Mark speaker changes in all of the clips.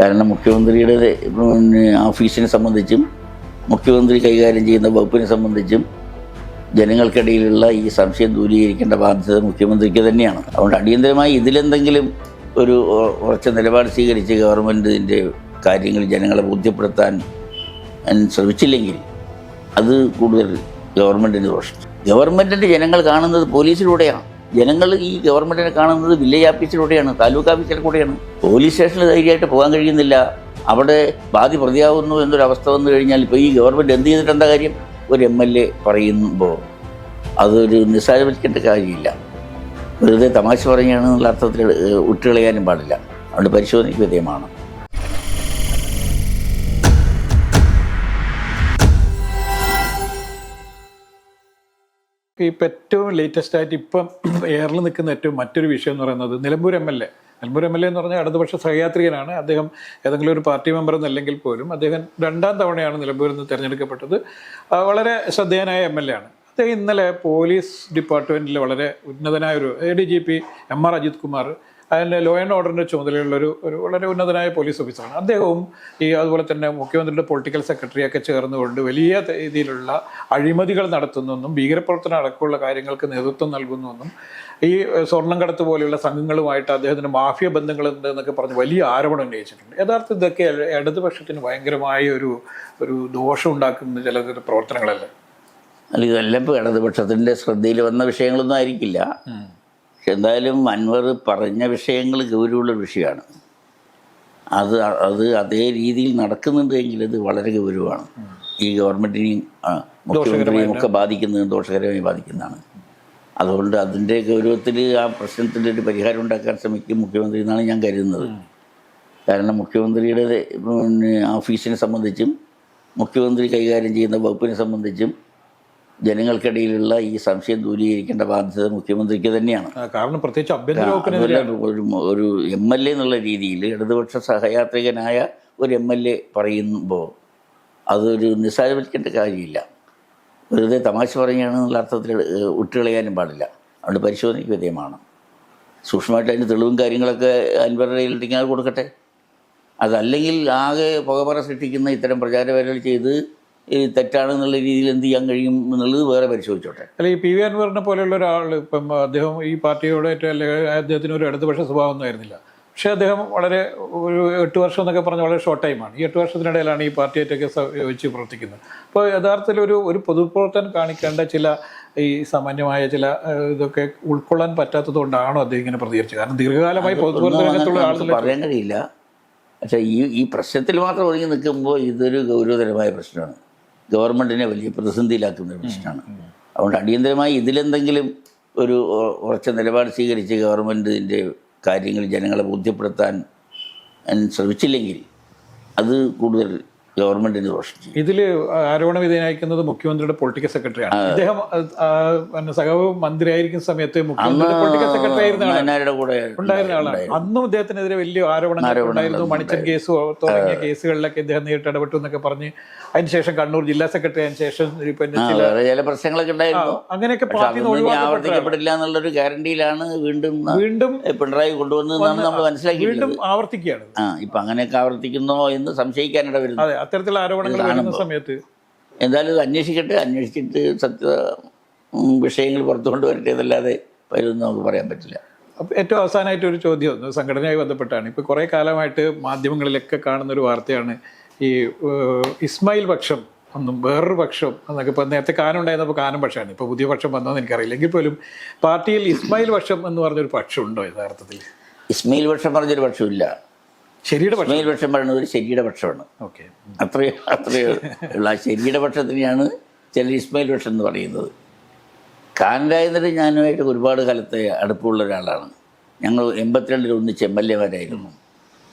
Speaker 1: കാരണം മുഖ്യമന്ത്രിയുടെ ഓഫീസിനെ സംബന്ധിച്ചും മുഖ്യമന്ത്രി കൈകാര്യം ചെയ്യുന്ന വകുപ്പിനെ സംബന്ധിച്ചും ജനങ്ങൾക്കിടയിലുള്ള ഈ സംശയം ദൂരീകരിക്കേണ്ട ബാധ്യത മുഖ്യമന്ത്രിക്ക് തന്നെയാണ്. അതുകൊണ്ട് അടിയന്തരമായി ഇതിലെന്തെങ്കിലും ഒരു ഉറച്ച നിലപാട് സ്വീകരിച്ച് ഗവൺമെന്റിന്റെ കാര്യങ്ങൾ ജനങ്ങളെ ബോധ്യപ്പെടുത്താൻ ശ്രമിച്ചില്ലെങ്കിൽ അത് കൂടുതൽ ഗവൺമെന്റിന് ദോഷം ഗവൺമെന്റിന്റെ ജനങ്ങൾ കാണുന്നത് പോലീസിലൂടെയാണ്. ജനങ്ങൾ ഈ ഗവൺമെന്റിനെ കാണുന്നത് വില്ലേജ് ഓഫീസിലൂടെയാണ് താലൂക്ക് ഓഫീസിൽ കൂടെയാണ്. പോലീസ് സ്റ്റേഷനിൽ ധൈര്യമായിട്ട് പോകാൻ കഴിയുന്നില്ല. അവിടെ ബാധി പ്രതിയാവുന്നു എന്നൊരവസ്ഥ വന്നു കഴിഞ്ഞാൽ ഇപ്പോൾ ഈ ഗവൺമെന്റ് എന്ത് ചെയ്തിട്ട് എന്താ കാര്യം? ഒരു എം എൽ എ പറയുമ്പോൾ അതൊരു നിസ്സാരവൽക്കേണ്ട കാര്യമില്ല. വെറുതെ തമാശ പറയുകയാണെന്നുള്ള അർത്ഥത്തിൽ വിട്ടുകളയാനും പാടില്ല. അതുകൊണ്ട് പരിശോധനയ്ക്ക് വിധേയമാണ്.
Speaker 2: ഇപ്പം ഏറ്റവും ലേറ്റസ്റ്റ് ആയിട്ട് ഇപ്പം എയറിൽ നിൽക്കുന്ന ഏറ്റവും മറ്റൊരു വിഷയം എന്ന് പറയുന്നത് Nilambur M L A Nilambur M L A എന്ന് പറഞ്ഞാൽ ഇടതുപക്ഷ സഹയാത്രികനാണ്. അദ്ദേഹം ഏതെങ്കിലും ഒരു പാർട്ടി മെമ്പർ എന്നല്ലെങ്കിൽ പോലും അദ്ദേഹം രണ്ടാം തവണയാണ് നിലമ്പൂരിൽ നിന്ന് തിരഞ്ഞെടുക്കപ്പെട്ടത്. വളരെ ശ്രദ്ധേയനായ എം എൽ എ ആണ്. അദ്ദേഹം ഇന്നലെ പോലീസ് ഡിപ്പാർട്ട്മെന്റിൽ വളരെ ഉന്നതനായ ഒരു A D G P M R Ajith Kumar അതിന്റെ ലോ ആൻഡ് ഓർഡറിന്റെ ചുമതലയുള്ള ഒരു ഒരു വളരെ ഉന്നതനായ പോലീസ് ഓഫീസറാണ് അദ്ദേഹവും ഈ അതുപോലെ തന്നെ മുഖ്യമന്ത്രിയുടെ പൊളിറ്റിക്കൽ സെക്രട്ടറിയൊക്കെ ചേർന്നുകൊണ്ട് വലിയ രീതിയിലുള്ള അഴിമതികൾ നടത്തുന്നെന്നും ഭീകരപ്രവർത്തനം അടക്കമുള്ള കാര്യങ്ങൾക്ക് നേതൃത്വം നൽകുന്നുവെന്നും ഈ സ്വർണം സ്വർണം കടത്ത് പോലെയുള്ള സംഘങ്ങളുമായിട്ട് അദ്ദേഹത്തിന് മാഫിയ ബന്ധങ്ങളുണ്ട് എന്നൊക്കെ പറഞ്ഞ് വലിയ ആരോപണം ഉന്നയിച്ചിട്ടുണ്ട്. യഥാർത്ഥത്തിൽ ഇതൊക്കെ ഇടതുപക്ഷത്തിന് ഭയങ്കരമായ ഒരു ഒരു ദോഷം ഉണ്ടാക്കുന്ന ചില പ്രവർത്തനങ്ങളല്ലേ?
Speaker 1: അല്ല ഇതെല്ലാം ഇപ്പോൾ ഇടതുപക്ഷത്തിന്റെ ശ്രദ്ധയിൽ വന്ന വിഷയങ്ങളൊന്നും ആയിരിക്കില്ല. എന്തായാലും അൻവർ പറഞ്ഞ വിഷയങ്ങൾ ഗൗരവമുള്ള വിഷയമാണ്. അത് അത് അതേ രീതിയിൽ നടക്കുന്നുണ്ടെങ്കിൽ ഇത് വളരെ ഗൗരവമാണ്. ഈ ഗവൺമെന്റിനെയും മുഖ്യമന്ത്രിയെയും ഒക്കെ ബാധിക്കുന്നത് ദോഷകരമായി ബാധിക്കുന്നതാണ്. അതുകൊണ്ട് അതിന്റെ ഗൗരവത്തിൽ ആ പ്രശ്നത്തിന്റെ ഒരു പരിഹാരം ഉണ്ടാക്കാൻ ശ്രമിക്കും മുഖ്യമന്ത്രി എന്നാണ് ഞാൻ കരുതുന്നത്. കാരണം മുഖ്യമന്ത്രിയുടെ പിന്നെ ഓഫീസിനെ സംബന്ധിച്ചും മുഖ്യമന്ത്രി കൈകാര്യം ചെയ്യുന്ന വകുപ്പിനെ സംബന്ധിച്ചും ജനങ്ങൾക്കിടയിലുള്ള ഈ സംശയം ദൂരീകരിക്കേണ്ട ബാധ്യത മുഖ്യമന്ത്രിക്ക് തന്നെയാണ്.
Speaker 2: കാരണം പ്രത്യേകിച്ച് ആഭ്യന്തര
Speaker 1: ഒരു ഒരു എം എൽ എ എന്നുള്ള രീതിയിൽ ഇടതുപക്ഷ സഹയാത്രികനായ ഒരു എം എൽ എ പറയുമ്പോൾ അതൊരു നിസ്സാരവൽക്കേണ്ട കാര്യമില്ല. വെറുതെ തമാശ പറയുകയാണെന്നുള്ള അർത്ഥത്തിൽ ഉട്ടുകളയാനും വിട്ടുകളയാനും പാടില്ല. അതുകൊണ്ട് പരിശോധനയ്ക്ക് വിധേയമാണ്. സൂക്ഷ്മമായിട്ട് അതിന്റെ തെളിവും കാര്യങ്ങളൊക്കെ അൻവറുടെ കയ്യിലുണ്ടെങ്കിൽ അത് കൊടുക്കട്ടെ. അതല്ലെങ്കിൽ ആകെ പുകമറ സൃഷ്ടിക്കുന്ന ഇത്തരം പ്രചാരവേലകൾ ചെയ്ത് തെറ്റാണെന്നുള്ള രീതിയിൽ എന്ത് ചെയ്യാൻ കഴിയും എന്നുള്ളത് വേറെ പരിശോധിച്ചോട്ടെ.
Speaker 2: അല്ല ഈ പി വി അൻവറിനെ പോലെയുള്ള ഒരാൾ ഇപ്പം അദ്ദേഹം ഈ പാർട്ടിയോട് ഏറ്റവും അല്ലെങ്കിൽ അദ്ദേഹത്തിന് ഒരു ഇടതുപക്ഷ സ്വഭാവം ഒന്നും ആയിരുന്നില്ല. പക്ഷേ അദ്ദേഹം വളരെ ഒരു എട്ട് വർഷം എന്നൊക്കെ പറഞ്ഞ വളരെ ഷോർട്ട് ടൈമാണ് ഈ എട്ട് വർഷത്തിനിടയിലാണ് ഈ പാർട്ടിയായിട്ടൊക്കെ വെച്ച് പ്രവർത്തിക്കുന്നത്. അപ്പോൾ യഥാർത്ഥത്തിൽ ഒരു ഒരു പൊതുപ്രവർത്തനം കാണിക്കേണ്ട ചില ഈ സാമാന്യമായ ചില ഇതൊക്കെ ഉൾക്കൊള്ളാൻ പറ്റാത്തത് കൊണ്ടാണോ അദ്ദേഹം ഇങ്ങനെ പ്രതികരിച്ചത്? കാരണം ദീർഘകാലമായി ആളുകൾ
Speaker 1: പറയാൻ കഴിയില്ല. പക്ഷേ ഈ ഈ പ്രശ്നത്തിൽ മാത്രം ഒതുങ്ങി നിൽക്കുമ്പോൾ ഇതൊരു ഗൗരവതരമായ പ്രശ്നമാണ്. ഗവൺമെന്റിനെ വലിയ പ്രതിസന്ധിയിലാക്കുന്ന ഒരു പ്രശ്നമാണ്. അതുകൊണ്ട് അടിയന്തരമായി ഇതിലെന്തെങ്കിലും ഒരു ഉറച്ച നിലപാട് സ്വീകരിച്ച് ഗവൺമെന്റിന്റെ കാര്യങ്ങൾ ജനങ്ങളെ ബോധ്യപ്പെടുത്താൻ ശ്രമിച്ചില്ലെങ്കിൽ അത് കൂടുതൽ ഗവൺമെന്റിന് ദോഷം ചെയ്യും
Speaker 2: ഇതിൽ ആരോപണ വിധേയനായിരിക്കുന്നത് മുഖ്യമന്ത്രിയുടെ പൊളിറ്റിക്കൽ സെക്രട്ടറിയാണ്. ഇദ്ദേഹം സഹവ് മന്ത്രിയായിരിക്കുന്ന സമയത്ത് മുഖ്യമന്ത്രിയുടെ പൊളിറ്റിക്കൽ സെക്രട്ടറി ആയിരുന്ന ആളാണ്.
Speaker 1: നായനാരുടെ കൂടെ
Speaker 2: ഉണ്ടായിരുന്ന ആളാണ്. അന്നും ഇദ്ദേഹത്തിനെതിരെ വലിയ ആരോപണങ്ങൾ ഉണ്ടായിരുന്നു. മണിച്ചൻ കേസ് തുടങ്ങിയ കേസുകളിലൊക്കെ ഇദ്ദേഹം നേരിട്ട് ഇടപെട്ടു എന്നൊക്കെ പറഞ്ഞ് അതിനുശേഷം കണ്ണൂർ ജില്ലാ സെക്രട്ടറി ആയതിനു ശേഷം ചില
Speaker 1: പ്രശ്നങ്ങളൊക്കെ ഉണ്ടായിരുന്നു.
Speaker 2: അങ്ങനെയൊക്കെ
Speaker 1: ആവർത്തിക്കപ്പെടില്ല എന്നുള്ളൊരു ഗ്യാരണ്ടിയിലാണ് വീണ്ടും
Speaker 2: വീണ്ടും
Speaker 1: പിണറായി കൊണ്ടുവന്നതെന്നാണ് നമ്മൾ
Speaker 2: വീണ്ടും ആവർത്തിക്കുകയാണ്.
Speaker 1: ആ ഇപ്പം അങ്ങനെയൊക്കെ ആവർത്തിക്കുന്നോ എന്ന് സംശയിക്കാനിട വരുന്നു
Speaker 2: അത്തരത്തിലുള്ള ആരോപണങ്ങൾ വരുന്ന സമയത്ത്.
Speaker 1: എന്തായാലും ഇത് അന്വേഷിക്കട്ടെ അന്വേഷിച്ചിട്ട് സത്യ വിഷയങ്ങൾ പുറത്തു കൊണ്ടുവരട്ടെ എന്നല്ലാതെ വരുമെന്ന് നമുക്ക് പറയാൻ പറ്റില്ല.
Speaker 2: അപ്പോൾ ഏറ്റവും അവസാനമായിട്ട് ഒരു ചോദ്യം ഒന്ന് സംഘടനയുമായി ബന്ധപ്പെട്ടാണ്. ഇപ്പോൾ കുറേ കാലമായിട്ട് മാധ്യമങ്ങളിലൊക്കെ കാണുന്ന ഒരു വാർത്തയാണ് ഈ ഇസ്മായിൽ പക്ഷം ഒന്നും വേറൊരു പക്ഷം എന്നൊക്കെ ഇപ്പോൾ നേരത്തെ കാനം ഉണ്ടായിരുന്നപ്പോൾ കാനം പക്ഷമാണ്. ഇപ്പോൾ പുതിയ പക്ഷം വന്നതെന്ന് എനിക്കറിയില്ല. എങ്കിൽ പോലും പാർട്ടിയിൽ ഇസ്മായിൽ പക്ഷം എന്ന് പറഞ്ഞൊരു പക്ഷം ഉണ്ടോ യഥാർത്ഥത്തിൽ?
Speaker 1: ഇസ്മായിൽ പക്ഷം പറഞ്ഞൊരു പക്ഷമില്ല
Speaker 2: ശരിയുടെ പക്ഷം.
Speaker 1: ഇസ്മയിൽ പക്ഷം പറയുന്നത് ഒരു ശരിയുടെ പക്ഷമാണ്.
Speaker 2: ഓക്കെ.
Speaker 1: അത്രയോ അത്രയോ ഉള്ള ആ ശരിയുടെ പക്ഷത്തിനെയാണ് ചില ഇസ്മയിൽ പക്ഷം എന്ന് പറയുന്നത്. കാനഡായതിൽ ഞാനുമായിട്ട് ഒരുപാട് കാലത്തെ അടുപ്പമുള്ള ഒരാളാണ്. ഞങ്ങൾ എൺപത്തിരണ്ടിൽ ഒന്നിച്ച് എം എൽ എമാരായിരുന്നു.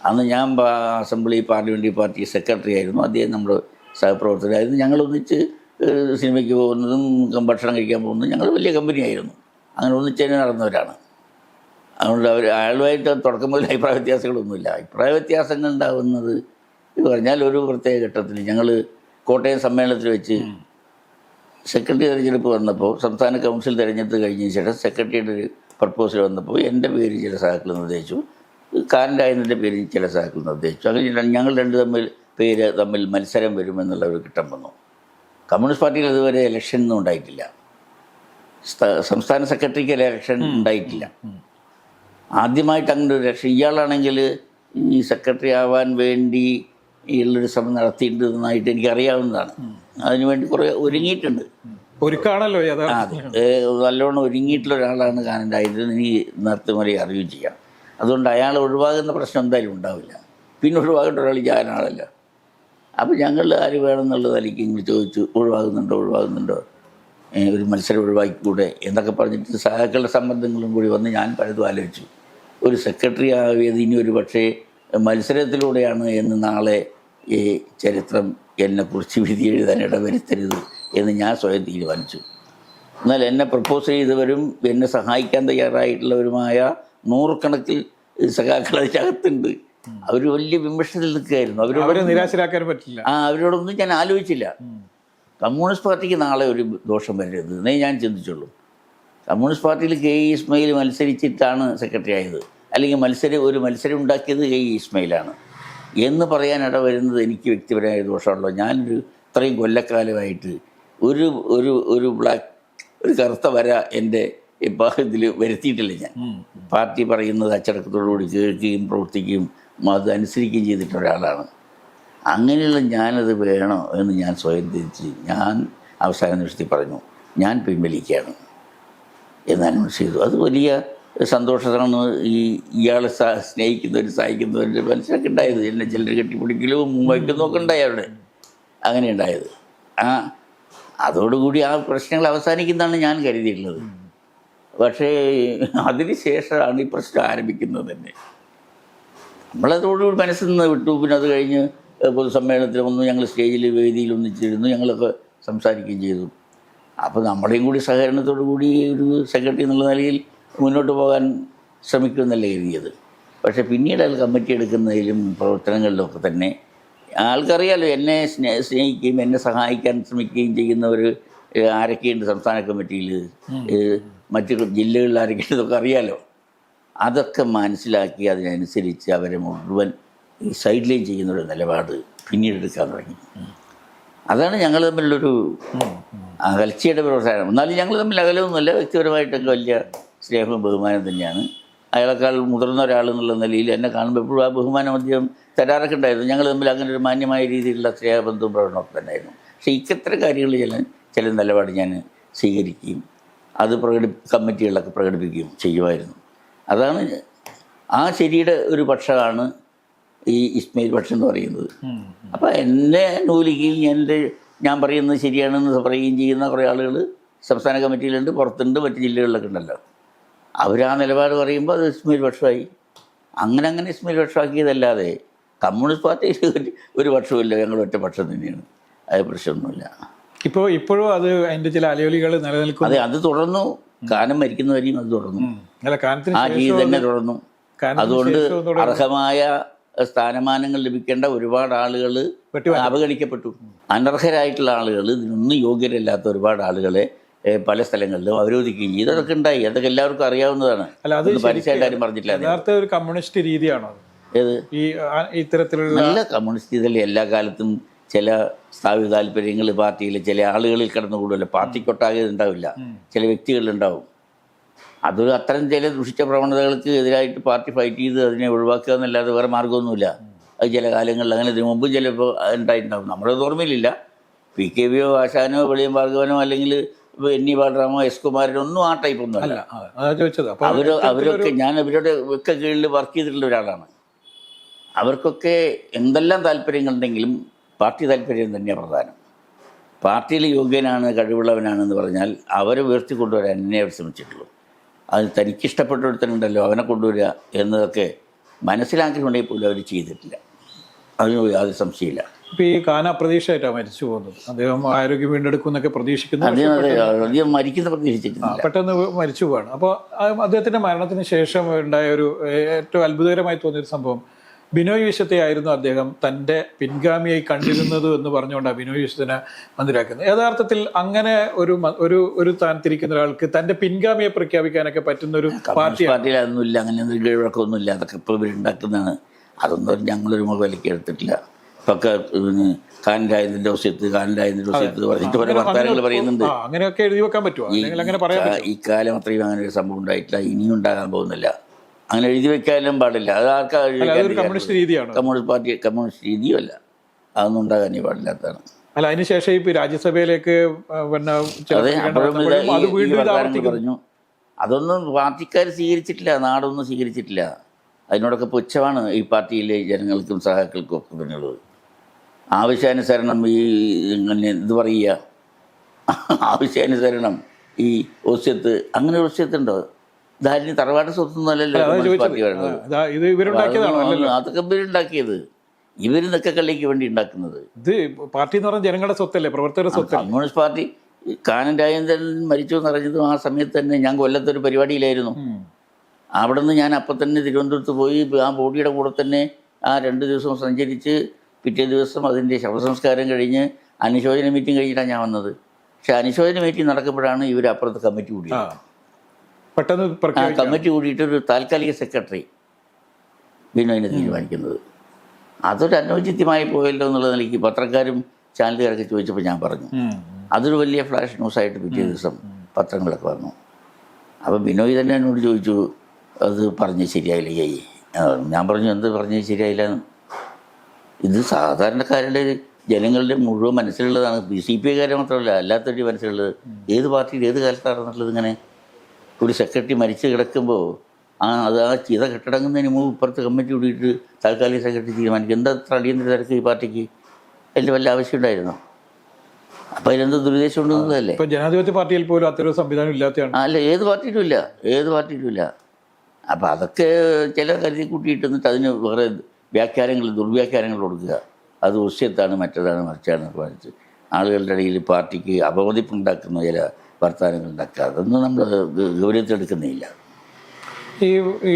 Speaker 1: അന്ന് ഞാൻ അസംബ്ലി പാർലമെന്ററി പാർട്ടി സെക്രട്ടറി ആയിരുന്നു. അദ്ദേഹം നമ്മുടെ സഹപ്രവർത്തകരായിരുന്നു. ഞങ്ങൾ ഒന്നിച്ച് സിനിമയ്ക്ക് പോകുന്നതും ഭക്ഷണം കഴിക്കാൻ പോകുന്നതും ഞങ്ങൾ വലിയ കമ്പനിയായിരുന്നു. അങ്ങനെ ഒന്നിച്ച് തന്നെ നടന്നവരാണ്. അതുകൊണ്ട് അവർ അയാളുമായിട്ട് തുടക്കം മുതൽ അഭിപ്രായ വ്യത്യാസങ്ങളൊന്നുമില്ല. അഭിപ്രായ വ്യത്യാസങ്ങൾ ഉണ്ടാകുന്നത് ഇത് പറഞ്ഞാൽ ഒരു പ്രത്യേക ഘട്ടത്തിൽ ഞങ്ങൾ കോട്ടയം സമ്മേളനത്തിൽ വെച്ച് സെക്രട്ടറി തെരഞ്ഞെടുപ്പ് വന്നപ്പോൾ സംസ്ഥാന കൗൺസിൽ തെരഞ്ഞെടുപ്പ് കഴിഞ്ഞതിന് ശേഷം സെക്രട്ടറിയുടെ ഒരു പ്രപ്പോസൽ വന്നപ്പോൾ എന്റെ പേര് ചില സഹാക്കൾ നിർദ്ദേശിച്ചു. കാരന്റായതിന്റെ പേര് ചില സാക്കൾ നിർദ്ദേശിച്ചു. അങ്ങനെ ഞങ്ങൾ രണ്ട് തമ്മിൽ പേര് തമ്മിൽ മത്സരം വരുമെന്നുള്ള ഒരു ഘട്ടം വന്നു. കമ്മ്യൂണിസ്റ്റ് പാർട്ടിയിൽ അതുവരെ ഇലക്ഷൻ ഒന്നും ഉണ്ടായിട്ടില്ല. സംസ്ഥാന സെക്രട്ടറിക്ക് ഇലക്ഷൻ ഉണ്ടായിട്ടില്ല. ആദ്യമായിട്ട് അങ്ങനെ ഒരു രക്ഷ. ഇയാളാണെങ്കിൽ ഈ സെക്രട്ടറി ആവാൻ വേണ്ടി ഉള്ളൊരു ശ്രമം നടത്തിയിട്ടുണ്ടെന്നായിട്ട് എനിക്കറിയാവുന്നതാണ്. അതിനുവേണ്ടി കുറേ ഒരുങ്ങിയിട്ടുണ്ട്.
Speaker 2: ഒരുക്കാണല്ലോ
Speaker 1: അതെ നല്ലോണം ഒരുങ്ങിയിട്ടുള്ള ഒരാളാണ് കാനഡായത് എനിക്ക് നേരത്തെ വരെ അറിയുകയും ചെയ്യാം. അതുകൊണ്ട് അയാൾ ഒഴിവാകുന്ന പ്രശ്നം എന്തായാലും ഉണ്ടാവില്ല. പിന്നെ ഒഴിവാകേണ്ട ഒരാൾ ഞാനാണല്ലോ അപ്പോൾ ഞങ്ങൾ ആര് വേണമെന്നുള്ള നിലയ്ക്ക് ഇങ്ങനെ ചോദിച്ചു ഒഴിവാകുന്നുണ്ടോ ഒഴിവാകുന്നുണ്ടോ? ഒരു മത്സരം ഒഴിവാക്കിക്കൂടെ? എന്നൊക്കെ പറഞ്ഞിട്ട് സഹായക്കളുടെ സംബന്ധങ്ങളും കൂടി വന്ന് ഞാൻ പലതും ആലോചിച്ചു. ഒരു സെക്രട്ടറി ആവിയത് ഇനി ഒരു പക്ഷേ മത്സരത്തിലൂടെയാണ് എന്ന് നാളെ ഈ ചരിത്രം എന്നെക്കുറിച്ച് വിധി എഴുതാൻ ഇടവരുത്തരുത് എന്ന് ഞാൻ സ്വയം തീരുമാനിച്ചു. എന്നാൽ എന്നെ പ്രപ്പോസ് ചെയ്തവരും എന്നെ സഹായിക്കാൻ തയ്യാറായിട്ടുള്ളവരുമായ നൂറുകണക്കിൽ സഖാക്കൾ അതിനകത്തുണ്ട്. അവർ വലിയ വിമർശനത്തിൽ നിൽക്കുകയായിരുന്നു. അവരോട്
Speaker 2: അവരെ നിരാശരാക്കാൻ പറ്റില്ല.
Speaker 1: ആ അവരോടൊന്നും ഞാൻ ആലോചിച്ചില്ല. കമ്മ്യൂണിസ്റ്റ് പാർട്ടിക്ക് നാളെ ഒരു ദോഷം വരരുത് എന്നേ ഞാൻ ചിന്തിച്ചുള്ളൂ. കമ്മ്യൂണിസ്റ്റ് പാർട്ടിയിൽ കെ ഇ ഇസ്മയിൽ മത്സരിച്ചിട്ടാണ് സെക്രട്ടറി ആയത് അല്ലെങ്കിൽ മത്സരം ഒരു മത്സരം ഉണ്ടാക്കിയത് കെ ഇ ഇസ്മയിലാണ്. എന്ന് പറയാൻ ഇട വരുന്നത് എനിക്ക് വ്യക്തിപരമായ ദോഷമുള്ളൂ ഞാനൊരു ഇത്രയും കൊല്ലക്കാലമായിട്ട് ഒരു ഒരു ഒരു ബ്ലാക്ക് ഒരു കറുത്ത വര എന്റെ ഇപ്പം ഇതിൽ വരുത്തിയിട്ടില്ല ഞാൻ. പാർട്ടി പറയുന്നത് അച്ചടക്കത്തോടുകൂടി കേൾക്കുകയും പ്രവർത്തിക്കുകയും അത് അനുസരിക്കുകയും ചെയ്തിട്ട ഒരാളാണ്. അങ്ങനെയുള്ള ഞാനത് വേണോ എന്ന് ഞാൻ സ്വയം തിരിച്ച് ഞാൻ അവസാന നിമിഷത്തിൽ പറഞ്ഞു. ഞാൻ പിൻവലിക്കുകയാണ്. എന്ന് അനൗൺസ് ചെയ്തു. അത് വലിയ സന്തോഷത്തിലാണ് ഈ ഇയാളെ സ്നേഹിക്കുന്നവർ സഹായിക്കുന്നവരുടെ മനസ്സിലൊക്കെ ഉണ്ടായത്. എന്നെ ചിലർ കെട്ടിപ്പിടിക്കലും വയ്ക്കുന്നതും ഒക്കെ ഉണ്ടായി അവിടെ. അങ്ങനെ ഉണ്ടായത്. ആ അതോടുകൂടി ആ പ്രശ്നങ്ങൾ അവസാനിക്കുന്നതാണ് ഞാൻ കരുതിയിട്ടുള്ളത്. പക്ഷേ അതിന് ശേഷമാണ് ഈ പ്രശ്നം ആരംഭിക്കുന്നത് തന്നെ. നമ്മളതോടുകൂടി മനസ്സിൽ നിന്ന് വിട്ടു. പിന്നെ അത് കഴിഞ്ഞ് പൊതുസമ്മേളനത്തിൽ വന്നു. ഞങ്ങൾ സ്റ്റേജിൽ വേദിയിൽ ഒന്നിച്ചിരുന്നു ഞങ്ങളൊക്കെ സംസാരിക്കുകയും ചെയ്തു. അപ്പോൾ നമ്മുടെയും കൂടി സഹകരണത്തോടു കൂടി ഒരു സെക്രട്ടറി എന്നുള്ള നിലയിൽ മുന്നോട്ട് പോകാൻ ശ്രമിക്കുമെന്നല്ലേ എഴുതിയത്. പക്ഷേ പിന്നീട് അത് കമ്മിറ്റി എടുക്കുന്നതിലും പ്രവർത്തനങ്ങളിലും ഒക്കെ തന്നെ ആൾക്കറിയാലോ എന്നെ സ്നേ സ്നേഹിക്കുകയും എന്നെ സഹായിക്കാൻ ശ്രമിക്കുകയും ചെയ്യുന്നവർ ആരൊക്കെയുണ്ട് സംസ്ഥാന കമ്മിറ്റിയിൽ മറ്റ് ജില്ലകളിൽ ആരൊക്കെയുണ്ട് ഇതൊക്കെ അറിയാലോ. അതൊക്കെ മനസ്സിലാക്കി അതിനനുസരിച്ച് അവരെ മുഴുവൻ സൈഡ് ലൈൻ ചെയ്യുന്ന ഒരു നിലപാട് പിന്നീട് എടുക്കാൻ തുടങ്ങി. അതാണ് ഞങ്ങൾ തമ്മിലുള്ളൊരു അകൽച്ചയുടെ പ്രവർത്തനം. എന്നാലും ഞങ്ങൾ തമ്മിൽ അകലമൊന്നുമില്ല. വ്യക്തിപരമായിട്ടൊക്കെ വലിയ സ്നേഹവും ബഹുമാനം തന്നെയാണ്. അയാളെക്കാൾ മുതിർന്ന ഒരാൾ എന്നുള്ള നിലയിൽ എന്നെ കാണുമ്പോൾ എപ്പോഴും ആ ബഹുമാനം അദ്ദേഹം തരാറൊക്കെ ഉണ്ടായിരുന്നു. ഞങ്ങൾ തമ്മിൽ അങ്ങനെ ഒരു മാന്യമായ രീതിയിലുള്ള സ്നേഹബന്ധവും പ്രകടനമൊക്കെ ഉണ്ടായിരുന്നു. പക്ഷേ ഇക്കത്ര കാര്യങ്ങൾ ചില ചില നിലപാട് ഞാൻ സ്വീകരിക്കുകയും അത് പ്രകടി കമ്മിറ്റികളിലൊക്കെ പ്രകടിപ്പിക്കുകയും ചെയ്യുമായിരുന്നു. അതാണ് ആ ശരിയുടെ ഒരു പക്ഷമാണ് ഈ ഇസ്മയിൽ പക്ഷം എന്ന് പറയുന്നത്. അപ്പോൾ എന്നെ ഞാൻ എന്റെ ഞാൻ പറയുന്നത് ശരിയാണെന്ന് പറയുകയും ചെയ്യുന്ന കുറേ ആളുകൾ സംസ്ഥാന കമ്മിറ്റിയിലുണ്ട് പുറത്തുണ്ട് മറ്റ് ജില്ലകളിലൊക്കെ ഉണ്ടല്ലോ. അവർ ആ നിലപാട് പറയുമ്പോൾ അത് ഇസ്മയിൽ പക്ഷമായി അങ്ങനെ അങ്ങനെ ഇസ്മയിൽ പക്ഷമാക്കിയതല്ലാതെ കമ്മ്യൂണിസ്റ്റ് പാർട്ടി ഒരു പക്ഷവുമില്ല ഞങ്ങൾ ഒറ്റ പക്ഷം തന്നെയാണ്. അത് പ്രശ്നമൊന്നുമില്ല.
Speaker 2: ഇപ്പോൾ ഇപ്പോഴും അത് അതിന്റെ ചില അലയൊലികൾ നിലനിൽക്കും
Speaker 1: അതെ അത് തുടർന്നു. കാനം മരിക്കുന്നവരെയും അത് തുടർന്നു. ആ രീതി തന്നെ തുടർന്നു. അതുകൊണ്ട് അർഹമായ സ്ഥാനമാനങ്ങൾ ലഭിക്കേണ്ട ഒരുപാട് ആളുകൾ. അവഗണിക്കപ്പെട്ടു. അനർഹരായിട്ടുള്ള ആളുകൾ ഇതിനൊന്നും യോഗ്യരല്ലാത്ത ഒരുപാട് ആളുകളെ പല സ്ഥലങ്ങളിലും അവരോധിക്കുകയും ചെയ്തു. അതൊക്കെ ഉണ്ടായി. അതൊക്കെ എല്ലാവർക്കും അറിയാവുന്നതാണ്. പരസ്യമായിട്ട് ആരും പറഞ്ഞിട്ടില്ല.
Speaker 2: യഥാർത്ഥ ഒരു കമ്മ്യൂണിസ്റ്റ് രീതിയാണോ?
Speaker 1: ഏത്?
Speaker 2: ഈ ഇത്തരത്തിലുള്ള
Speaker 1: നല്ല കമ്മ്യൂണിസ്റ്റ് എല്ലാ കാലത്തും ചില സ്ഥാപിത താല്പര്യങ്ങൾ പാർട്ടിയിൽ ചില ആളുകളിൽ കടന്നുകൂടുമല്ലോ പാർട്ടിക്കൊട്ടാകെ ഉണ്ടാവില്ല ചില വ്യക്തികളിലുണ്ടാവും അത് അത്തരം ചില ദുഷിച്ച പ്രവണതകൾക്ക് എതിരായിട്ട് പാർട്ടി ഫൈറ്റ് ചെയ്ത് അതിനെ ഒഴിവാക്കുക എന്നല്ലാതെ വേറെ മാർഗമൊന്നുമില്ല അത് ചില കാലങ്ങളിൽ അങ്ങനെ ഇതിനു മുമ്പ് ചിലപ്പോൾ ഉണ്ടായിട്ടുണ്ടാവും. നമ്മുടെ ഓർമ്മയിലില്ല. പി കെ വിയോ ആശാനോ വെളിയം ഭാർഗവനോ അല്ലെങ്കിൽ എൻ ഇ ബാലറാമോ എസ് കുമാരനോ ഒന്നും ആ ടൈപ്പ് ഒന്നും അല്ല. അവർ അവരൊക്കെ ഞാൻ അവരുടെ ഒക്കെ കീഴിൽ വർക്ക് ചെയ്തിട്ടുള്ള ഒരാളാണ്. അവർക്കൊക്കെ എന്തെല്ലാം താല്പര്യങ്ങളുണ്ടെങ്കിലും പാർട്ടി താല്പര്യം തന്നെയാണ് പ്രധാനം. പാർട്ടിയിൽ യോഗ്യനാണ് കഴിവുള്ളവനാണെന്ന് പറഞ്ഞാൽ അവരെ ഉയർത്തി കൊണ്ടുവരാൻ എന്നെ അവർ ശ്രമിച്ചിട്ടുള്ളൂ. അത് തനിക്കിഷ്ടപ്പെട്ട ഒരുത്തനുണ്ടല്ലോ അവനെ കൊണ്ടുവരിക എന്നതൊക്കെ മനസ്സിലാക്കിയിട്ടുണ്ടെങ്കിൽ പോലും അവർ ചെയ്തിട്ടില്ല. അതിന് യാതൊരു സംശയമില്ല
Speaker 2: ഇപ്പം ഈ കാന അപ്രതീക്ഷയായിട്ടാണ് മരിച്ചു പോകുന്നത്. അദ്ദേഹം ആരോഗ്യം വീണ്ടെടുക്കും എന്നൊക്കെ പ്രതീക്ഷിക്കുന്നു
Speaker 1: അദ്ദേഹം മരിക്കുന്ന പ്രതീക്ഷിച്ചിട്ടില്ല.
Speaker 2: പെട്ടെന്ന് മരിച്ചു പോവാണ്. അപ്പോൾ അദ്ദേഹത്തിന്റെ മരണത്തിന് ശേഷം ഉണ്ടായ ഒരു ഏറ്റവും അത്ഭുതകരമായി തോന്നിയൊരു സംഭവം ബിനോയ് വിശ്വത്തെയായിരുന്നു അദ്ദേഹം തന്റെ പിൻഗാമിയായി കണ്ടിരുന്നത് എന്ന് പറഞ്ഞുകൊണ്ടാണ് ബിനോയ് വിശ്വത്തിനെ മന്ത്രിയാക്കുന്നത്. യഥാർത്ഥത്തിൽ അങ്ങനെ ഒരു ഒരു ഒരു സ്ഥാനത്തിരിക്കുന്ന ഒരാൾക്ക് തന്റെ പിൻഗാമിയെ പ്രഖ്യാപിക്കാനൊക്കെ പറ്റുന്ന ഒരു
Speaker 1: പാർട്ടി അതൊന്നുമില്ല അങ്ങനെ ഒന്നും കീഴ്വഴക്കമൊന്നും ഇല്ല അതൊക്കെ ഇപ്പോൾ ഇവരുണ്ടാക്കുന്നതാണ് അതൊന്നും ഞങ്ങളൊരു മുഖവിലക്ക് എടുത്തിട്ടില്ല. ഇപ്പൊക്കെ കാനലായതിന്റെ വശത്ത് കാനരായതിന്റെ വശത്ത് പറഞ്ഞിട്ട് പല വർത്തമാനങ്ങൾ പറയുന്നുണ്ട്.
Speaker 2: അങ്ങനെയൊക്കെ എഴുതി വെക്കാൻ പറ്റുമോ? അല്ലെങ്കിൽ അങ്ങനെ പറയാൻ
Speaker 1: ഈ- ഈ കാലം അത്രയും അങ്ങനെ ഒരു സംഭവം ഉണ്ടായിട്ടില്ല. ഇനിയും ഉണ്ടാകാൻ പോകുന്നില്ല. അങ്ങനെ എഴുതി വെക്കാനും പാടില്ല. അത് ആർക്കാ എഴുതി
Speaker 2: കമ്മ്യൂണിസ്റ്റ് രീതിയാണ്?
Speaker 1: കമ്മ്യൂണിസ്റ്റ് പാർട്ടി കമ്മ്യൂണിസ്റ്റ് രീതിയുമല്ല. അതൊന്നും ഉണ്ടാകാനേ പാടില്ലാത്തതാണ്.
Speaker 2: അല്ല അതിനുശേഷം ഇപ്പൊ രാജ്യസഭയിലേക്ക് പിന്നെ
Speaker 1: പറഞ്ഞു. അതൊന്നും പാർട്ടിക്കാർ സ്വീകരിച്ചിട്ടില്ല നാടൊന്നും സ്വീകരിച്ചിട്ടില്ല. അതിനോടൊക്കെ പുച്ഛമാണ് ഈ പാർട്ടിയിലെ ജനങ്ങൾക്കും സഹാക്കൾക്കും ഒക്കെ പിന്നുള്ളത് ആവശ്യാനുസരണം ഈ ഇങ്ങനെ ഇത് പറയുക. ആവശ്യാനുസരണം ഈ ഒസ്യത്ത് അങ്ങനെ ഓസ്യത്തുണ്ടോ? ഒസ്യത്തുണ്ടോ ധാരണ തറവാട് സ്വത്തൊന്നുമല്ലല്ലോ
Speaker 2: ഇതാ ഇവരുണ്ടാക്കിയതാണോ
Speaker 1: അതൊക്കെ ഇവരുണ്ടാക്കിയത്. ഇവർ നിക്കക്കള്ളിക്ക് വേണ്ടി ഉണ്ടാക്കുന്നത്.
Speaker 2: ഇത് പാർട്ടി എന്ന് പറഞ്ഞാൽ ജനങ്ങളുടെ സ്വത്തല്ലേ? പ്രവർത്തകരുടെ സ്വത്ത്
Speaker 1: കമ്മ്യൂണിസ്റ്റ് പാർട്ടി കാനൻ രാജേന്ദ്രൻ മരിച്ചു എന്ന് അറിഞ്ഞതും ആ സമയത്ത് തന്നെ ഞാൻ കൊല്ലത്തൊരു പരിപാടിയിലായിരുന്നു. അവിടെ നിന്ന് ഞാൻ അപ്പം തന്നെ തിരുവനന്തപുരത്ത് പോയി ആ ബോഡിയുടെ കൂടെ തന്നെ ആ രണ്ട് ദിവസം സഞ്ചരിച്ച് പിറ്റേ ദിവസം അതിന്റെ ശവസംസ്കാരം കഴിഞ്ഞ് അനുശോചന മീറ്റിംഗ് കഴിഞ്ഞിട്ടാണ് ഞാൻ വന്നത്. പക്ഷെ അനുശോചന മീറ്റിംഗ് നടക്കുമ്പോഴാണ് ഇവർ അപ്പുറത്ത് കമ്മിറ്റി കൂടിയത്.
Speaker 2: പെട്ടെന്ന്
Speaker 1: കമ്മിറ്റി കൂടിയിട്ട് ഒരു താൽക്കാലിക സെക്രട്ടറി ബിനോയിനെ തീരുമാനിക്കുന്നത്. അതൊരു അനൗചിത്യമായി പോയല്ലോ എന്നുള്ള നിലയ്ക്ക് പത്രക്കാരും ചാനലുകാരൊക്കെ ചോദിച്ചപ്പോൾ ഞാൻ പറഞ്ഞു. അതൊരു വലിയ ഫ്ലാഷ് ന്യൂസായിട്ട് പിറ്റേ ദിവസം പത്രങ്ങളൊക്കെ വന്നു. അപ്പോൾ ബിനോയ് തന്നെ എന്നോട് ചോദിച്ചു അത് പറഞ്ഞ് ശരിയായില്ലേ ഏയ് ഞാൻ പറഞ്ഞു എന്ത് പറഞ്ഞ് ശരിയായില്ല. ഇത് സാധാരണക്കാരുടെ ജനങ്ങളുടെ മുഴുവൻ മനസ്സിലുള്ളതാണ്. ബി സി പി കാരെ മാത്രമല്ല അല്ലാത്തവരുടെ മനസ്സിലുള്ളത്. ഏത് പാർട്ടിയിൽ ഏത് കാലത്താണെന്നുള്ളത് ഇങ്ങനെ ഒരു സെക്രട്ടറി മരിച്ചു കിടക്കുമ്പോൾ ആ അത് ആ ചിത കെട്ടടങ്ങുന്നതിന് മുമ്പ് ഇപ്പുറത്തെ കമ്മിറ്റി കൂടിയിട്ട് താൽക്കാലിക സെക്രട്ടറി തീരുമാനിക്കും. എന്താ അത്ര അടിയന്തര തിരക്ക് ഈ പാർട്ടിക്ക്? അതിൽ വല്ല ആവശ്യമുണ്ടായിരുന്നോ അപ്പോൾ അതിലെന്ത് ദുരുദ്ദേശം ഉണ്ടെന്നതല്ലേ?
Speaker 2: ഇപ്പൊ ജനാധിപത്യ പാർട്ടിയിൽ പോലും അത്തരം സംവിധാനം ഇല്ലാത്തതാണ്.
Speaker 1: അല്ല ഏത് പാർട്ടിയിലും ഇല്ല ഏത് പാർട്ടിയിലും ഇല്ല അപ്പം അതൊക്കെ ചില കരുതി കൂട്ടിയിട്ട് എന്നിട്ട് അതിന് വേറെ വ്യാഖ്യാനങ്ങൾ ദുർവ്യാഖ്യാനങ്ങൾ കൊടുക്കുക. അത് ഉസ്യത്താണ് മറ്റേതാണ് മറിച്ചാണ് പറഞ്ഞിട്ട് ആളുകളുടെ ഇടയിൽ പാർട്ടിക്ക് അപമതിപ്പുണ്ടാക്കുന്ന ചില വർത്തമാനങ്ങൾ ഉണ്ടാക്കുക അതൊന്നും നമ്മൾ ഗൗരവത്തിലെടുക്കുന്നില്ല
Speaker 2: ഈ ഈ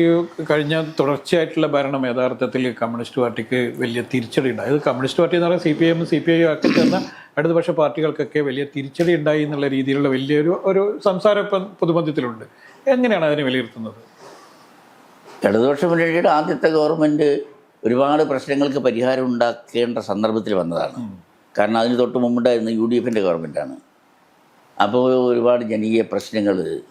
Speaker 2: കഴിഞ്ഞ തുടർച്ചയായിട്ടുള്ള ഭരണം യഥാർത്ഥത്തിൽ കമ്മ്യൂണിസ്റ്റ് പാർട്ടിക്ക് വലിയ തിരിച്ചടി ഉണ്ടായി. അത് കമ്മ്യൂണിസ്റ്റ് പാർട്ടി എന്ന് പറയുന്നത് C P M C P I ഒക്കെ ചേർന്ന ഇടതുപക്ഷ പാർട്ടികൾക്കൊക്കെ വലിയ തിരിച്ചടി ഉണ്ടായി എന്നുള്ള രീതിയിലുള്ള വലിയൊരു ഒരു സംസാരം ഇപ്പം പൊതുമധ്യത്തിലുണ്ട്. എങ്ങനെയാണ് അതിനെ വിലയിരുത്തുന്നത്?
Speaker 1: ഇടതുപക്ഷ മുന്നണിയുടെ ആദ്യത്തെ ഗവൺമെന്റ് ഒരുപാട് പ്രശ്നങ്ങൾക്ക് പരിഹാരം ഉണ്ടാക്കേണ്ട സന്ദർഭത്തിൽ വന്നതാണ്. കാരണം അതിന് തൊട്ട് മുമ്പുണ്ടായിരുന്ന യു ഡി എഫിന്റെ ഗവൺമെന്റാണ് അപ്പോൾ ഒരുപാട് ജനകീയ പ്രശ്നങ്ങൾ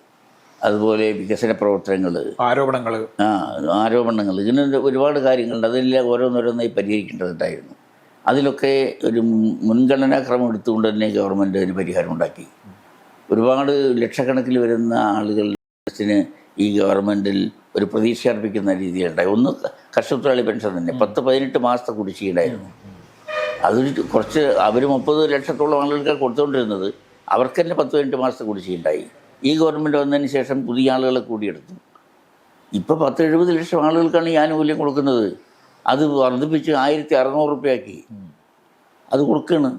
Speaker 1: അതുപോലെ വികസന പ്രവർത്തനങ്ങൾ
Speaker 2: ആരോപണങ്ങൾ
Speaker 1: ആ ആരോപണങ്ങൾ ഇങ്ങനെ ഒരുപാട് കാര്യങ്ങളുണ്ട്. അതെല്ലാം ഓരോന്നോരോന്നായി പരിഹരിക്കേണ്ടതുണ്ടായിരുന്നു. അതിലൊക്കെ ഒരു മുൻഗണനാ മുൻഗണനാക്രമം എടുത്തുകൊണ്ട് തന്നെ ഗവൺമെന്റ് അതിന് പരിഹാരം ഉണ്ടാക്കി. ഒരുപാട് ലക്ഷക്കണക്കിൽ വരുന്ന ആളുകളിന് ഈ ഗവൺമെന്റിൽ ഒരു പ്രതീക്ഷ അർപ്പിക്കുന്ന രീതിയിലുണ്ടായി. ഒന്ന് കർഷകത്തൊഴിലാളി പെൻഷൻ തന്നെ. പത്ത് പതിനെട്ട് മാസത്തെ കുടിശ്ശികയുണ്ടായിരുന്നു. അതൊരു കുറച്ച് അവർ മുപ്പത് ലക്ഷത്തോളം ആളുകൾക്ക് കൊടുത്തുകൊണ്ടിരുന്നത് അവർക്ക് തന്നെ പത്ത് പതിനെട്ട് മാസത്തെ കുടിശ്ശിയുണ്ടായി ഈ ഗവൺമെന്റ് വന്നതിന് ശേഷം പുതിയ ആളുകളെ കൂടിയെടുത്തു. ഇപ്പോൾ പത്ത് എഴുപത് ലക്ഷം ആളുകൾക്കാണ് ഈ ആനുകൂല്യം കൊടുക്കുന്നത്. അത് വർദ്ധിപ്പിച്ച് ആയിരത്തി അറുന്നൂറ് റുപ്യയാക്കി അത് കൊടുക്കുകയാണ്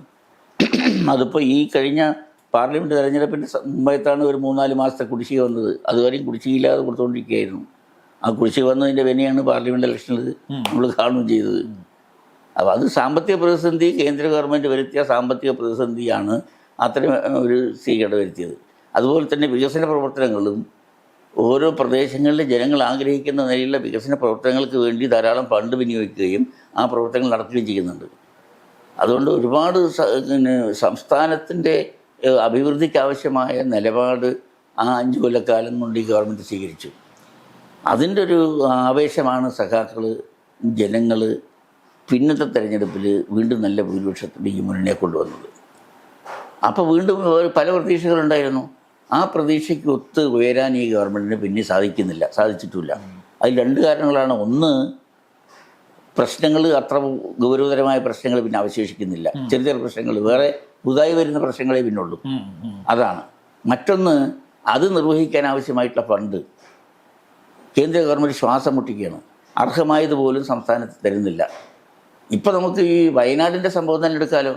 Speaker 1: അതിപ്പോൾ ഈ കഴിഞ്ഞ പാർലമെന്റ് തെരഞ്ഞെടുപ്പിന്റെ സമയത്താണ് ഒരു മൂന്നാൽ മാസത്തെ കുടിശ്ശിക വന്നത്. അതുവരെയും കുടിശ്ശികയില്ലാതെ കൊടുത്തുകൊണ്ടിരിക്കുകയായിരുന്നു ആ കുടിശ്ശിക വന്നതിന്റെ വിനയാണ് പാർലമെന്റ് ഇലക്ഷനിൽ നമ്മൾ കാണുകയും ചെയ്തത്. അപ്പോൾ അത് സാമ്പത്തിക പ്രതിസന്ധി കേന്ദ്ര ഗവൺമെന്റ് വരുത്തിയ സാമ്പത്തിക പ്രതിസന്ധിയാണ് അത്രയും ഒരു സ്വീകരണം വരുത്തിയത്. അതുപോലെ തന്നെ വികസന പ്രവർത്തനങ്ങളും ഓരോ പ്രദേശങ്ങളിലെ ജനങ്ങൾ ആഗ്രഹിക്കുന്ന നിലയിലുള്ള വികസന പ്രവർത്തനങ്ങൾക്ക് വേണ്ടി ധാരാളം ഫണ്ട് വിനിയോഗിക്കുകയും ആ പ്രവർത്തനങ്ങൾ നടത്തുകയും ചെയ്യുന്നുണ്ട്. അതുകൊണ്ട് ഒരുപാട് സംസ്ഥാനത്തിന്റെ അഭിവൃദ്ധിക്കാവശ്യമായ നിലപാട് ആ അഞ്ച് കൊല്ലക്കാലം കൊണ്ട് ഈ ഗവൺമെന്റ് സ്വീകരിച്ചു. അതിന്റെ ഒരു ആവേശമാണ് സഖാക്കൾ ജനങ്ങൾ പിന്നത്തെ തെരഞ്ഞെടുപ്പിൽ വീണ്ടും നല്ല ഭൂരിപക്ഷത്തിന്റെ ഈ മുന്നണിയെ കൊണ്ടുവന്നത്. അപ്പോൾ വീണ്ടും പല പ്രതീക്ഷകളുണ്ടായിരുന്നു. ആ പ്രതീക്ഷയ്ക്ക് ഒത്ത് ഉയരാൻ ഈ ഗവൺമെന്റിന് പിന്നെ സാധിക്കുന്നില്ല സാധിച്ചിട്ടില്ല. അതിൽ രണ്ട് കാരണങ്ങളാണ്. ഒന്ന് പ്രശ്നങ്ങൾ അത്ര ഗൗരവതരമായ പ്രശ്നങ്ങൾ പിന്നെ അവശേഷിക്കുന്നില്ല. ചെറിയ ചെറിയ പ്രശ്നങ്ങൾ വേറെ പുതുതായി വരുന്ന പ്രശ്നങ്ങളെ പിന്നുള്ളൂ അതാണ്. മറ്റൊന്ന് അത് നിർവഹിക്കാൻ ആവശ്യമായിട്ടുള്ള ഫണ്ട് കേന്ദ്ര ഗവൺമെന്റ് ശ്വാസം മുട്ടിക്കുകയാണ്. അർഹമായതുപോലും സംസ്ഥാനത്ത് തരുന്നില്ല. ഇപ്പം നമുക്ക് ഈ വയനാടിന്റെ സംഭവം തന്നെ എടുക്കാലോ?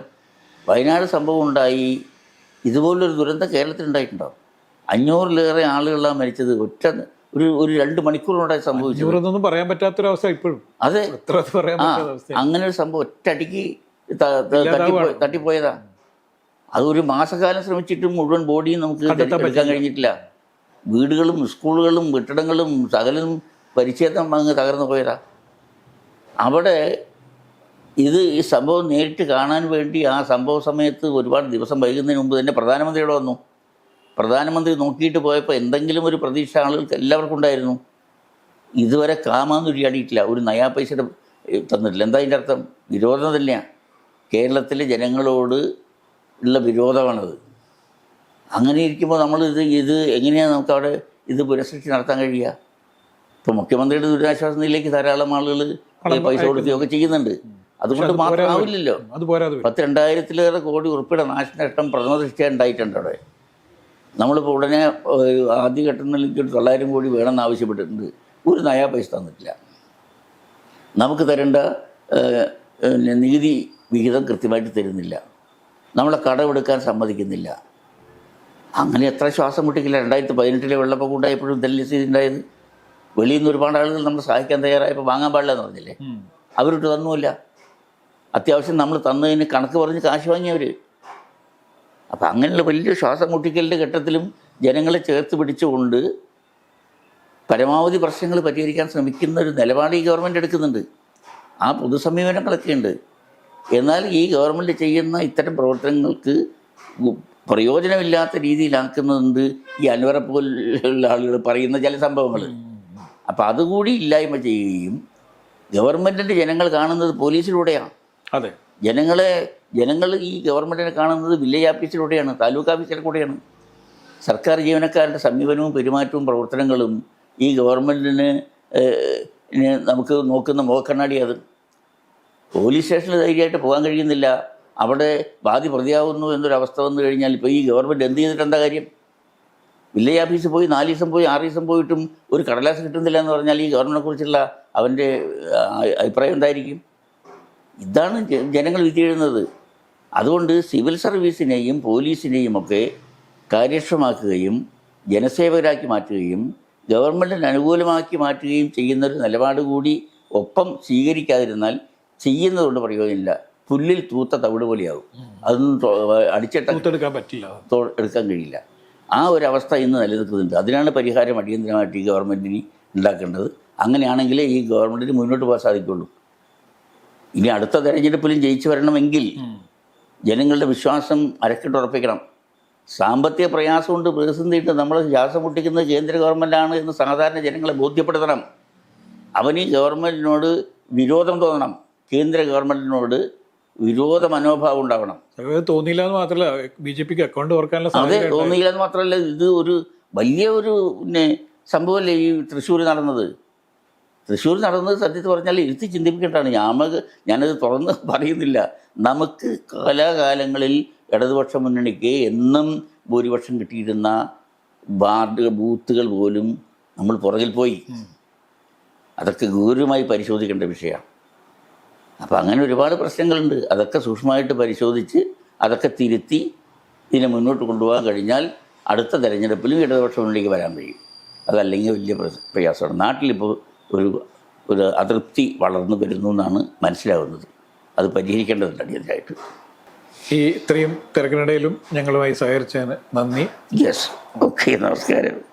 Speaker 1: വയനാട് സംഭവം ഉണ്ടായി. ഇതുപോലൊരു ദുരന്തം കേരളത്തിൽ ഉണ്ടായിട്ടുണ്ടോ? അഞ്ഞൂറിലേറെ ആളുകളാണ് മരിച്ചത്. ഒറ്റ ഒരു ഒരു രണ്ട് മണിക്കൂറിനോടെ
Speaker 2: സംഭവിച്ചു പറയാൻ പറ്റാത്തൊരവസ്ഥ ഇപ്പോഴും.
Speaker 1: അതെ. അങ്ങനെ ഒരു സംഭവം ഒറ്റടിക്ക് തട്ടിപ്പോയതാ. അതൊരു മാസകാലം മാസക്കാലം ശ്രമിച്ചിട്ടും മുഴുവൻ ബോഡിയും നമുക്ക് എടുക്കാൻ കഴിഞ്ഞിട്ടില്ല. വീടുകളും സ്കൂളുകളും കെട്ടിടങ്ങളും സകലും പരിച്ഛേദം അങ്ങ് തകർന്നു പോയതാ. അവിടെ ഇത് ഈ സംഭവം നേരിട്ട് കാണാൻ വേണ്ടി ആ സംഭവ സമയത്ത് ഒരുപാട് ദിവസം വൈകുന്നതിന് മുമ്പ് തന്നെ പ്രധാനമന്ത്രി ഇവിടെ വന്നു. പ്രധാനമന്ത്രി നോക്കിയിട്ട് പോയപ്പോൾ എന്തെങ്കിലും ഒരു പ്രതീക്ഷ ആളുകൾക്ക് എല്ലാവർക്കും ഉണ്ടായിരുന്നു. ഇതുവരെ കാമാന്നൊരു അടിയിട്ടില്ല ഒരു നയാ പൈസയുടെ തന്നിട്ടില്ല. എന്താ അതിന്റെ അർത്ഥം? വിരോധം തന്നെയാണ് കേരളത്തിലെ ജനങ്ങളോട് ഉള്ള വിരോധമാണത്. അങ്ങനെ ഇരിക്കുമ്പോൾ നമ്മൾ ഇത് ഇത് എങ്ങനെയാണ് നമുക്ക് അവിടെ ഇത് പുനഃസൃഷ്ടി നടത്താൻ കഴിയുക? ഇപ്പോൾ മുഖ്യമന്ത്രിയുടെ ദുരിതാശ്വാസ നിലയിലേക്ക് ധാരാളം ആളുകൾ പൈസ കൊടുക്കുകയൊക്കെ ചെയ്യുന്നുണ്ട്. അതുകൊണ്ട് മാത്രമാവില്ലല്ലോ.
Speaker 2: അത് പോരാതെ
Speaker 1: പത്ത് രണ്ടായിരത്തിലേറെ കോടി ഉറുപ്പിയുടെ നാശനഷ്ടം പ്രഥമ ദൃഷ്ടിയ ഉണ്ടായിട്ടുണ്ട് അവിടെ നമ്മളിപ്പോൾ ഉടനെ ഏഹ്, ആദ്യഘട്ടത്തിലേക്ക് ഒരു തൊള്ളായിരം കോടി വേണമെന്ന് ആവശ്യപ്പെട്ടിട്ടുണ്ട്. ഒരു നയാ പൈസ തന്നിട്ടില്ല. നമുക്ക് തരേണ്ട നികുതി വിഹിതം കൃത്യമായിട്ട് തരുന്നില്ല. നമ്മളെ കടമെടുക്കാൻ സമ്മതിക്കുന്നില്ല. അങ്ങനെ എത്ര ശ്വാസം മുട്ടിക്കില്ല. രണ്ടായിരത്തി പതിനെട്ടിലെ വെള്ളപ്പൊക്കം ഉണ്ടായപ്പോഴും ദല്ലി സ്ഥിതി ഉണ്ടായത് വെളിയിൽ നിന്ന് ഒരുപാട് ആളുകൾ നമ്മൾ സഹായിക്കാൻ തയ്യാറായപ്പോൾ വാങ്ങാൻ പാടില്ല എന്ന് പറഞ്ഞില്ലേ. അവരിട്ട് തന്നുമില്ല. അത്യാവശ്യം നമ്മൾ തന്നതിന് കണക്ക് പറഞ്ഞ് കാശ് വാങ്ങിയവർ അപ്പം അങ്ങനെയുള്ള വലിയ ശ്വാസം മുട്ടിക്കലിന്റെ ഘട്ടത്തിലും ജനങ്ങളെ ചേർത്ത് പിടിച്ചുകൊണ്ട് പരമാവധി പ്രശ്നങ്ങൾ പരിഹരിക്കാൻ ശ്രമിക്കുന്ന ഒരു നിലപാട് ഈ ഗവൺമെന്റ് എടുക്കുന്നുണ്ട്. ആ പൊതുസമീപനങ്ങളൊക്കെ ഉണ്ട് എന്നാൽ ഈ ഗവൺമെന്റ് ചെയ്യുന്ന ഇത്തരം പ്രവർത്തനങ്ങൾക്ക് പ്രയോജനമില്ലാത്ത രീതിയിലാക്കുന്നുണ്ട് ഈ അൻവറെ പോലുള്ള ആളുകൾ പറയുന്ന ചില സംഭവങ്ങൾ. അപ്പോൾ അതുകൂടി ഇല്ലായ്മ ചെയ്യുകയും ഗവൺമെന്റിന്റെ ജനങ്ങൾ കാണുന്നത് പോലീസിലൂടെയാണ്.
Speaker 2: അതെ.
Speaker 1: ജനങ്ങളെ ജനങ്ങൾ ഈ ഗവൺമെന്റിനെ കാണുന്നത് വില്ലേജ് ഓഫീസിലൂടെയാണ് താലൂക്ക് ഓഫീസിലൂടെയാണ് സർക്കാർ ജീവനക്കാരുടെ സമീപനവും പെരുമാറ്റവും പ്രവർത്തനങ്ങളും ഈ ഗവൺമെന്റിന് നമുക്ക് നോക്കുന്ന മുഖക്കണ്ണാടി അത്. പോലീസ് സ്റ്റേഷനിൽ ധൈര്യമായിട്ട് പോകാൻ കഴിയുന്നില്ല. അവിടെ ബാധി പ്രതിയാവുന്നു എന്നൊരവസ്ഥ വന്നു കഴിഞ്ഞാൽ ഇപ്പോൾ ഈ ഗവൺമെന്റ് എന്ത് ചെയ്തിട്ട് എന്താ കാര്യം? വില്ലേജ് ഓഫീസിൽ പോയി നാല് ദിവസം പോയി ആറ് ദിവസം പോയിട്ടും ഒരു കടലാസ് കിട്ടുന്നില്ല എന്ന് പറഞ്ഞാൽ ഈ ഗവൺമെന്റിനെ കുറിച്ചുള്ള അവന്റെ അഭിപ്രായം എന്തായിരിക്കും? ഇതാണ് ജനങ്ങൾ വിധി അതുകൊണ്ട് സിവിൽ സർവീസിനെയും പോലീസിനെയും ഒക്കെ കാര്യക്ഷമാക്കുകയും ജനസേവകരാക്കി മാറ്റുകയും ഗവൺമെന്റിന് അനുകൂലമാക്കി മാറ്റുകയും ചെയ്യുന്നൊരു നിലപാട് കൂടി ഒപ്പം സ്വീകരിക്കാതിരുന്നാൽ ചെയ്യുന്നതുകൊണ്ട് പ്രയോജനമില്ല. പുല്ലിൽ തൂത്ത തവിട് പോലെയാവും. അതൊന്നും അടിച്ചിട്ട്
Speaker 2: എടുക്കാൻ പറ്റില്ല.
Speaker 1: എടുക്കാൻ കഴിയില്ല. ആ ഒരു അവസ്ഥ ഇന്ന് നിലനിൽക്കുന്നുണ്ട്. അതിനാണ് പരിഹാരം അടിയന്തരമായിട്ട് ഈ ഗവൺമെന്റിന് ഉണ്ടാക്കേണ്ടത്. അങ്ങനെയാണെങ്കിലേ ഈ ഗവൺമെന്റിന് മുന്നോട്ട് പോകാൻ സാധിക്കുള്ളൂ. ഇനി അടുത്ത തെരഞ്ഞെടുപ്പിലും ജയിച്ചു വരണമെങ്കിൽ ജനങ്ങളുടെ വിശ്വാസം അരക്കിട്ടുറപ്പിക്കണം സാമ്പത്തിക പ്രയാസം കൊണ്ട് പ്രതിസന്ധിയിട്ട് നമ്മൾ ശ്വാസം മുട്ടിക്കുന്നത് കേന്ദ്ര ഗവൺമെന്റാണ് എന്ന് സാധാരണ ജനങ്ങളെ ബോധ്യപ്പെടുത്തണം. അവന് ഗവൺമെന്റിനോട് വിരോധം തോന്നണം. കേന്ദ്ര ഗവൺമെന്റിനോട് വിരോധ മനോഭാവം ഉണ്ടാവണം.
Speaker 2: തോന്നിയില്ല എന്ന് മാത്രമല്ല ബി ജെ പിക്ക് അക്കൗണ്ട് ഓർക്കാനുള്ള
Speaker 1: അതെ തോന്നിയില്ല എന്ന് മാത്രമല്ല ഇത് ഒരു വലിയ ഒരു പിന്നെ സംഭവമല്ലേ ഈ തൃശ്ശൂർ നടന്നത്? തൃശ്ശൂർ നടന്നത് സത്യത്തിൽ പറഞ്ഞാൽ ഇരുത്തി ചിന്തിപ്പിക്കേണ്ടതാണ്. ഞാൻ ഞാനത് തുറന്ന് പറയുന്നില്ല. നമുക്ക് കാലാകാലങ്ങളിൽ ഇടതുപക്ഷ മുന്നണിക്ക് എന്നും ഭൂരിപക്ഷം കിട്ടിയിരുന്ന വാർഡ് ബൂത്തുകൾ പോലും നമ്മൾ പുറകിൽ പോയി. അതൊക്കെ ഗൗരവമായി പരിശോധിക്കേണ്ട വിഷയമാണ്. അപ്പം അങ്ങനെ ഒരുപാട് പ്രശ്നങ്ങളുണ്ട്. അതൊക്കെ സൂക്ഷ്മമായിട്ട് പരിശോധിച്ച് അതൊക്കെ തിരുത്തി ഇതിനെ മുന്നോട്ട് കൊണ്ടുപോകാൻ കഴിഞ്ഞാൽ അടുത്ത തെരഞ്ഞെടുപ്പിലും ഇടതുപക്ഷ മുന്നിലേക്ക് വരാൻ കഴിയും. അതല്ലെങ്കിൽ വലിയ പ്രയാ- പ്രയാസമാണ്. നാട്ടിലിപ്പോൾ ഒരു ഒരു അതൃപ്തി വളർന്നു വരുന്നു എന്നാണ് മനസ്സിലാവുന്നത്. അത് പരിഹരിക്കേണ്ടതുണ്ട് അടിയന്തരമായിട്ട്.
Speaker 2: ഈ ഇത്രയും തിരക്കിനിടയിലും ഞങ്ങളുമായി സഹകരിച്ചതിന് നന്ദി.
Speaker 1: യെസ് ഓക്കെ നമസ്കാരം.